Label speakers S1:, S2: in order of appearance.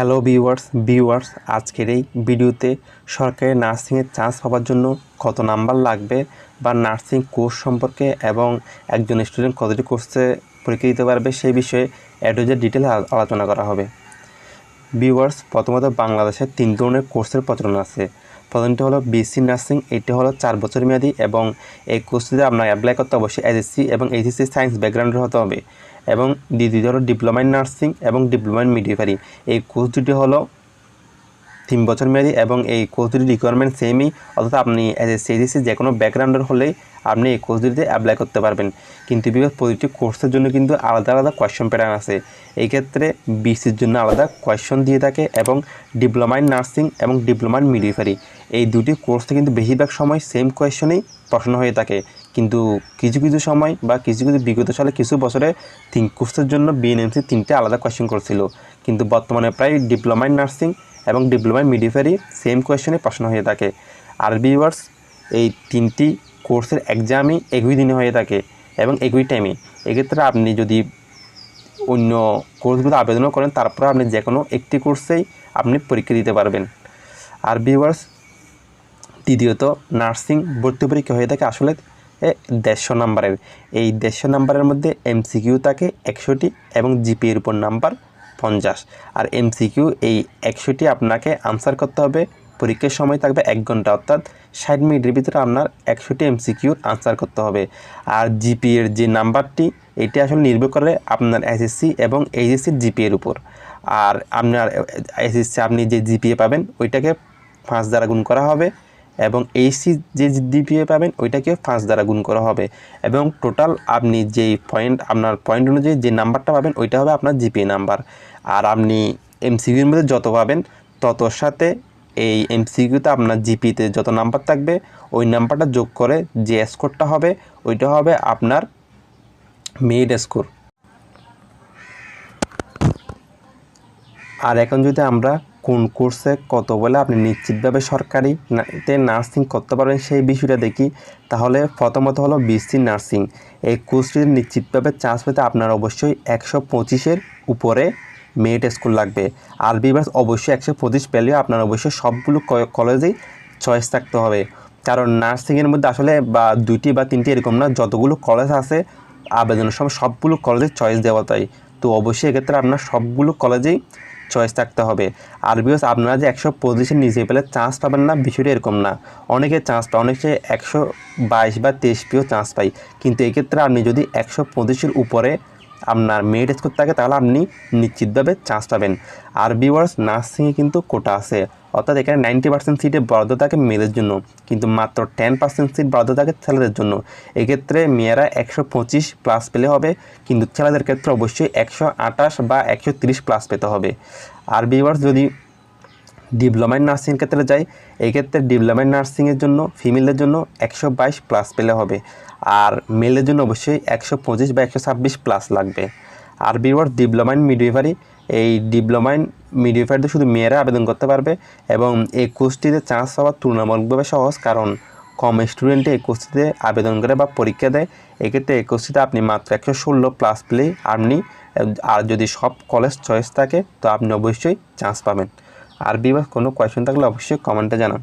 S1: Hello viewers viewers আজকের এই ভিডিওতে সরকারি নার্সিংয়ের চান্স পাওয়ার জন্য কত নাম্বার লাগবে বা নার্সিং কোর্স সম্পর্কে এবং একজন স্টুডেন্ট কতটি কোর্সে পরীক্ষা দিতে পারবে সেই বিষয়ে অ্যাডোজের ডিটেল আলোচনা করা হবে। ভিউয়ার্স প্রথমত বাংলাদেশে তিন ধরনের কোর্সের প্রচলন আছে। প্রথমটি হলো বিএসসি নার্সিং এটি হলো চার বছর মেয়াদি এবং এই কোর্সটিতে আপনার অ্যাপ্লাই করতে অবশ্যই এসএসসি এবং এইচএসসি সায়েন্স ব্যাকগ্রাউন্ডের হতে হবে। এবং দ্বিতীয়টি হলো ডিপ্লোমা ইন নার্সিং এবং ডিপ্লোমা ইন মিডিওফারি এই কোর্স দুটি হলো তিন বছর মেয়াদি এবং এই কোর্স রিকোয়ারমেন্ট সেমই অর্থাৎ আপনি এ এইচএসসি যে কোনো ব্যাকগ্রাউন্ডের হলেই আপনি এই কোর্স অ্যাপ্লাই করতে পারবেন। কিন্তু বিভাগ প্রতিটি কোর্সের জন্য কিন্তু আলাদা আলাদা কোয়েশ্চন প্যাটার্ন আছে। এই ক্ষেত্রে বিসির জন্য আলাদা কোয়েশ্চন দিয়ে থাকে এবং ডিপ্লোমা ইন নার্সিং এবং ডিপ্লোমা ইন মিডিওফারি এই দুটি কোর্সে কিন্তু বেশিরভাগ সময় সেম কোয়েশ্চনেই প্রশ্ন হয়ে থাকে। কিন্তু কিছু কিছু সময় বা কিছু কিছু বিগত সালে কিছু বছরে তিন কোর্সের জন্য বিএনএমসি তিনটে আলাদা কোয়েশ্চেন করছিল। কিন্তু বর্তমানে প্রায় ডিপ্লোমা ইন নার্সিং এবং ডিপ্লোমা ইন মিডিওফারি সেম কোয়েশনে প্রশ্ন হয়ে থাকে। আর ভিউয়ার্স এই তিনটি কোর্সের এক্সামই একই দিনে হয়ে থাকে এবং একই টাইমে এক্ষেত্রে আপনি যদি অন্য কোর্সগুলো আবেদনও করেন, তারপরে আপনি যে কোনো একটি কোর্সেই আপনি পরীক্ষা দিতে পারবেন। আর ভিউয়ার্স দ্বিতীয়ত নার্সিং ভর্তি পরীক্ষা হয়ে থাকে আসলে দেড়শো নাম্বারের এই দেড়শো নাম্বারের মধ্যে এমসিকিউ থাকে একশোটি এবং জিপিএর উপর নাম্বার পঞ্চাশ। আর এমসিকিউ এই একশোটি আপনাকে আনসার করতে হবে। পরীক্ষার সময় থাকবে এক ঘণ্টা, অর্থাৎ ষাট মিনিটের ভিতরে আপনার একশোটি এমসিকিউর আনসার করতে হবে। আর জিপিএর যে নাম্বারটি, এটি আসলে নির্ভর করে আপনার এসএসসি এবং এইচএসসির জিপিএর উপর। আর আপনার এসএসসি আপনি যে জিপিএ পাবেন, ওইটাকে পাঁচ দ্বারা গুণ করা হবে। এবং এইচসি যে জিপিএ পাবেন ওইটাকে পাঁচ দ্বারা গুণ করা হবে। এবং টোটাল আপনি যেই পয়েন্ট আপনার পয়েন্ট অনুযায়ী যে নাম্বারটা পাবেন, ওইটা হবে আপনার জিপিএ নাম্বার আর আপনি এমসিকিউর মধ্যে যত পাবেন, ততর সাথে এই এমসিকিউতে আপনার জিপিতে যত নাম্বার থাকবে, ওই নাম্বারটা যোগ করে যে স্কোরটা হবে, ওইটা হবে আপনার মেরিট স্কোর আর এখন যদি আমরা কোন কোর্সে কত বলে আপনি নিশ্চিতভাবে সরকারি তে নার্সিং করতে পারবেন সেই বিষয়টা দেখি। তাহলে প্রথমত হলো বিসি নার্সিং। এই কোর্সটিতে নিশ্চিতভাবে চান্স পেতে আপনার অবশ্যই একশো পঁচিশের উপরে মেরিট স্কুল লাগবে। আর বিভাস অবশ্যই একশো পঁচিশ পেলেও আপনার অবশ্যই সবগুলো কলেজেই চয়েস থাকতে হবে। কারণ নার্সিংয়ের মধ্যে আসলে বা দুইটি বা তিনটি এরকম না, যতগুলো কলেজ আছে, আবেদনের সময় সবগুলো কলেজে চয়েস দেওয়া তাই তো অবশ্যই এক্ষেত্রে আপনার সবগুলো কলেজেই চয়েস থাকতে হবে। আর বিকজ আপনারা যে একশো পঁচিশের নিচে পেলে চান্স পাবেন না, বিষয়টা এরকম না। অনেকে চান্স পায়, অনেকে একশো বাইশ বা তেইশ পিও চান্স পাই কিন্তু এক্ষেত্রে আপনি যদি একশো পঁচিশের উপরে আপনার মেরিট স্কোর থাকে, তাহলে আপনি নিশ্চিতভাবে চান্স পাবেন। আর বিওয়ার্স নার্সিংয়ে কিন্তু কোটা আছে। অর্থাৎ এখানে নাইনটি পার্সেন্ট সিটে বরাদ্দ থাকে মেয়েদের জন্য। কিন্তু মাত্র টেন পার্সেন্ট সিট বরাদ্দ থাকে ছেলেদের জন্য। এক্ষেত্রে মেয়েরা একশো পঁচিশ প্লাস পেলে হবে, কিন্তু ছেলেদের ক্ষেত্রে অবশ্যই একশো আঠাশ বা একশো তিরিশ প্লাস পেতে হবে। আর বিওয়ার্স যদি ডিপ্লোমা নার্সিং ক্ষেত্রে যাই, এই ক্ষেত্রে নার্সিংয়ের জন্য ফিমেলের জন্য একশো বাইশ প্লাস পেলে হবে। আর মেলের জন্য অবশ্যই একশো পঁচিশ বা একশো ছাব্বিশ প্লাস লাগবে। আর বিওয়ার ডিপ্লোমাইন মিডিওভারি এই ডিপ্লোমা ইন মিডিওভারিতে শুধু মেয়েরা আবেদন করতে পারবে এবং এই কোর্সটিতে চান্স পাওয়া তুলনামূলকভাবে সহজ, কারণ কম স্টুডেন্টে এই কোর্সটিতে আবেদন করে বা পরীক্ষা দেয়। এক্ষেত্রে এই কোর্সটিতে আপনি মাত্র একশো ষোলো প্লাস পেলেই আপনি, আর যদি সব কলেজ চয়েস থাকে, তো আপনি অবশ্যই চান্স পাবেন। আর বা কোনো কোয়েশন থাকলে অবশ্যই কমেন্টে জানান।